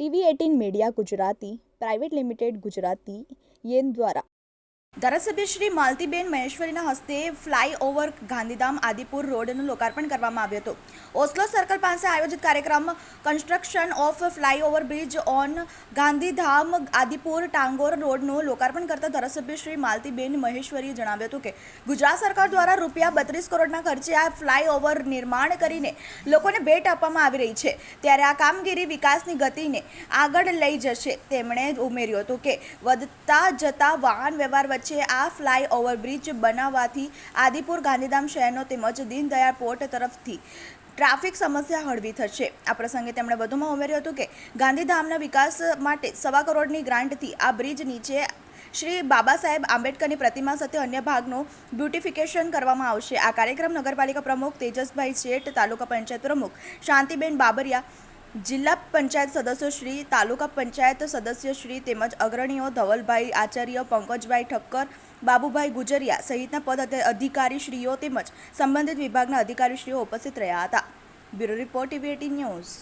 TV eighteen media Gujarati private limited Gujarati યેન દ્વારા. ધારાસભ્ય શ્રી માલતીબેન મહેશ્વરીના હસ્તે ફ્લાયઓવર ગાંધીધામ આદિપુર રોડનું લોકાર્પણ કરવામાં આવ્યું હતું. ઓસ્લો સર્કલ પાસે આયોજિત કાર્યક્રમ construction of flyover bridge on Gandhidham Adipur Tagore રોડનું લોકાર્પણ કરતા ધારાસભ્ય શ્રી માલતીબેન મહેશ્વરીએ જણાવ્યું હતું કે, ગુજરાત સરકાર દ્વારા રૂપિયા બત્રીસ કરોડના ખર્ચે આ ફ્લાયઓવર નિર્માણ કરીને લોકોને ભેટ આપવામાં આવી રહી છે. ત્યારે આ કામગીરી વિકાસની ગતિને આગળ લઈ જશે. તેમણે ઉમેર્યું હતું કે, વધતા જતા વાહન વ્યવહાર વચ્ચે આ ફ્લાય ઓવર બ્રિજ બનાવવાથી આદિપુર ગાંધીધામ શહેરનો તેમજ દીનદયાળ પોર્ટ તરફથી ટ્રાફિક સમસ્યા હળવી થશે. આ પ્રસંગે તેમણે વધુમાં ઉમેર્યું હતું કે ગાંધીધામના વિકાસ માટે સવા કરોડની ગ્રાન્ટથી આ બ્રિજ નીચે શ્રી બાબા સાહેબ આંબેડકરની પ્રતિમા સાથે અન્ય ભાગનું બ્યુટિફિકેશન કરવામાં આવશે. આ કાર્યક્રમ નગરપાલિકા પ્રમુખ તેજસભાઈ શેઠ, તાલુકા પંચાયત પ્રમુખ શાંતિબેન બાબરિયા જિલ્લા પંચાયત સદસ્ય શ્રી, તાલુકા પંચાયત સદસ્ય શ્રી તેમજ અગ્રણીઓ ધવલભાઈ આચાર્ય, પંકજભાઈ ઠક્કર, બાબુભાઈ ગુજરિયા સહિતના પદ અધિકારીશ્રીઓ તેમજ સંબંધિત વિભાગના અધિકારીશ્રીઓ ઉપસ્થિત રહ્યા હતા. Bureau report, TV news.